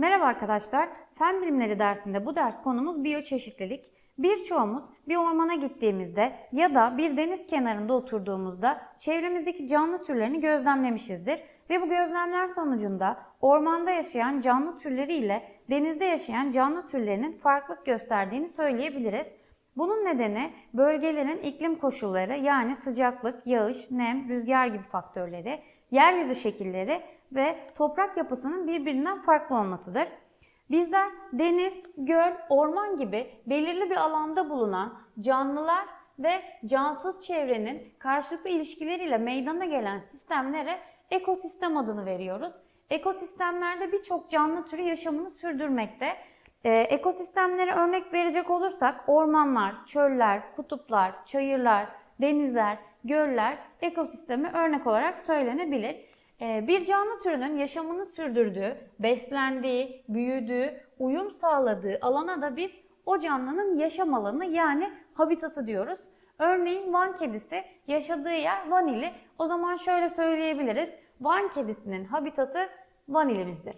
Merhaba arkadaşlar. Fen bilimleri dersinde bu ders konumuz biyoçeşitlilik. Birçoğumuz bir ormana gittiğimizde ya da bir deniz kenarında oturduğumuzda çevremizdeki canlı türlerini gözlemlemişizdir ve bu gözlemler sonucunda ormanda yaşayan canlı türleri ile denizde yaşayan canlı türlerinin farklılık gösterdiğini söyleyebiliriz. Bunun nedeni bölgelerin iklim koşulları yani sıcaklık, yağış, nem, rüzgar gibi faktörleri, yeryüzü şekilleri ve toprak yapısının birbirinden farklı olmasıdır. Bizler deniz, göl, orman gibi belirli bir alanda bulunan canlılar ve cansız çevrenin karşılıklı ilişkileriyle meydana gelen sistemlere ekosistem adını veriyoruz. Ekosistemlerde birçok canlı türü yaşamını sürdürmekte. Ee, ekosistemlere örnek verecek olursak ormanlar, çöller, kutuplar, çayırlar, denizler, göller ekosisteme örnek olarak söylenebilir. Ee, bir canlı türünün yaşamını sürdürdüğü, beslendiği, büyüdüğü, uyum sağladığı alana da biz o canlının yaşam alanı yani habitatı diyoruz. Örneğin Van kedisi yaşadığı yer Vanili. O zaman şöyle söyleyebiliriz. Van kedisinin habitatı Vanilimizdir.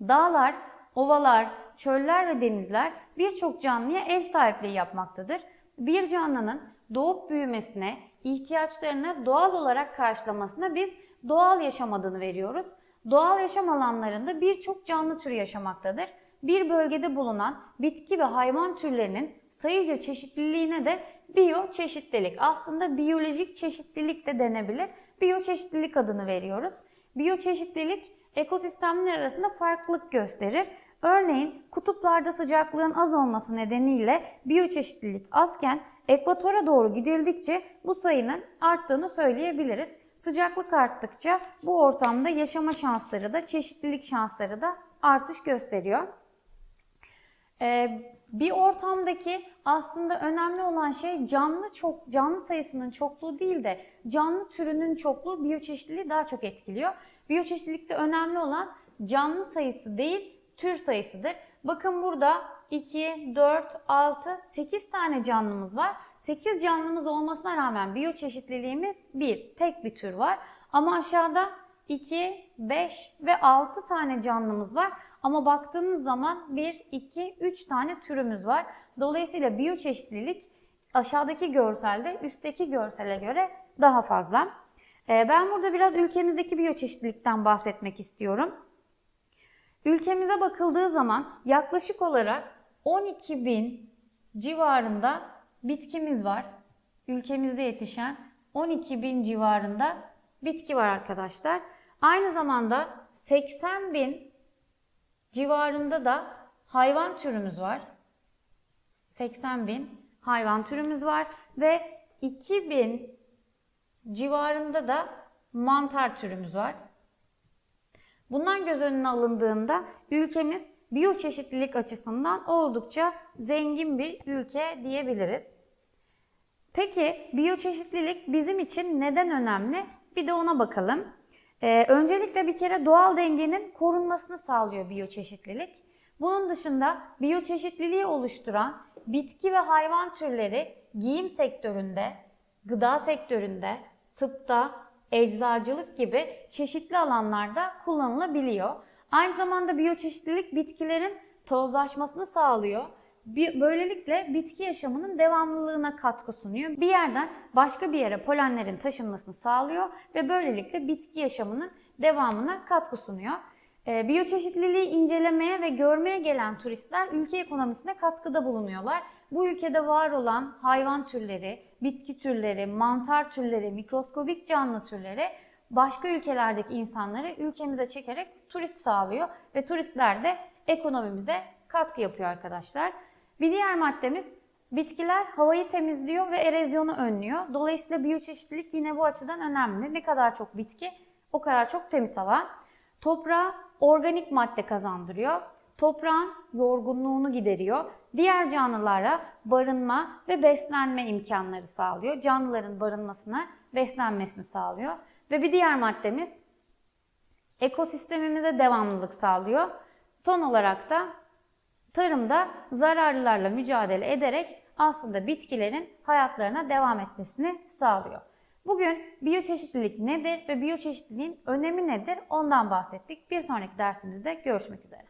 Dağlar, ovalar, çöller ve denizler birçok canlıya ev sahipliği yapmaktadır. Bir canlının doğup büyümesine, ihtiyaçlarını doğal olarak karşılamasına biz doğal yaşam adını veriyoruz. Doğal yaşam alanlarında birçok canlı türü yaşamaktadır. Bir bölgede bulunan bitki ve hayvan türlerinin sayıca çeşitliliğine de biyoçeşitlilik, aslında biyolojik çeşitlilik de denebilir. Biyoçeşitlilik adını veriyoruz. Biyoçeşitlilik ekosistemler arasında farklılık gösterir. Örneğin kutuplarda sıcaklığın az olması nedeniyle biyoçeşitlilik azken ekvatora doğru gidildikçe bu sayının arttığını söyleyebiliriz. Sıcaklık arttıkça bu ortamda yaşama şansları da çeşitlilik şansları da artış gösteriyor. Ee, bir ortamdaki aslında önemli olan şey canlı çok canlı sayısının çokluğu değil de canlı türünün çokluğu biyoçeşitliliği daha çok etkiliyor. Biyoçeşitlilikte önemli olan canlı sayısı değil, tür sayısıdır. Bakın burada 2, 4, 6, 8 tane canlımız var. 8 canlımız olmasına rağmen biyoçeşitliliğimiz 1, tek bir tür var. Ama aşağıda 2, 5 ve 6 tane canlımız var. Ama baktığınız zaman 1, 2, 3 tane türümüz var. Dolayısıyla biyoçeşitlilik aşağıdaki görselde üstteki görsele göre daha fazla. Ee, Ben burada biraz ülkemizdeki biyoçeşitlilikten bahsetmek istiyorum. Ülkemize bakıldığı zaman yaklaşık olarak 12 bin civarında bitkimiz var. Ülkemizde yetişen 12 bin civarında bitki var arkadaşlar. Aynı zamanda 80 bin civarında da hayvan türümüz var. 80 bin hayvan türümüz var ve 2000 civarında da mantar türümüz var. Bunlar göz önüne alındığında ülkemiz biyoçeşitlilik açısından oldukça zengin bir ülke diyebiliriz. Peki biyoçeşitlilik bizim için neden önemli? Bir de ona bakalım. Ee, öncelikle bir kere doğal dengenin korunmasını sağlıyor biyoçeşitlilik. Bunun dışında biyoçeşitliliği oluşturan bitki ve hayvan türleri giyim sektöründe, gıda sektöründe, tıpta, eczacılık gibi çeşitli alanlarda kullanılabiliyor. Aynı zamanda biyoçeşitlilik bitkilerin tozlaşmasını sağlıyor. Böylelikle bitki yaşamının devamlılığına katkı sunuyor. Bir yerden başka bir yere polenlerin taşınmasını sağlıyor ve böylelikle bitki yaşamının devamına katkı sunuyor. Ee, biyoçeşitliliği incelemeye ve görmeye gelen turistler ülke ekonomisine katkıda bulunuyorlar. Bu ülkede var olan hayvan türleri, bitki türleri, mantar türleri, mikroskobik canlı türleri başka ülkelerdeki insanları ülkemize çekerek turist sağlıyor ve turistler de ekonomimize katkı yapıyor arkadaşlar. Bir diğer maddemiz bitkiler havayı temizliyor ve erozyonu önlüyor. Dolayısıyla biyoçeşitlilik yine bu açıdan önemli. Ne kadar çok bitki o kadar çok temiz hava. Toprağa organik madde kazandırıyor. Toprağın yorgunluğunu gideriyor. Diğer canlılara barınma ve beslenme imkanları sağlıyor. Canlıların barınmasına, beslenmesini sağlıyor. Ve bir diğer maddemiz ekosistemimize devamlılık sağlıyor. Son olarak da tarımda zararlılarla mücadele ederek aslında bitkilerin hayatlarına devam etmesini sağlıyor. Bugün biyoçeşitlilik nedir ve biyoçeşitliliğin önemi nedir ondan bahsettik. Bir sonraki dersimizde görüşmek üzere.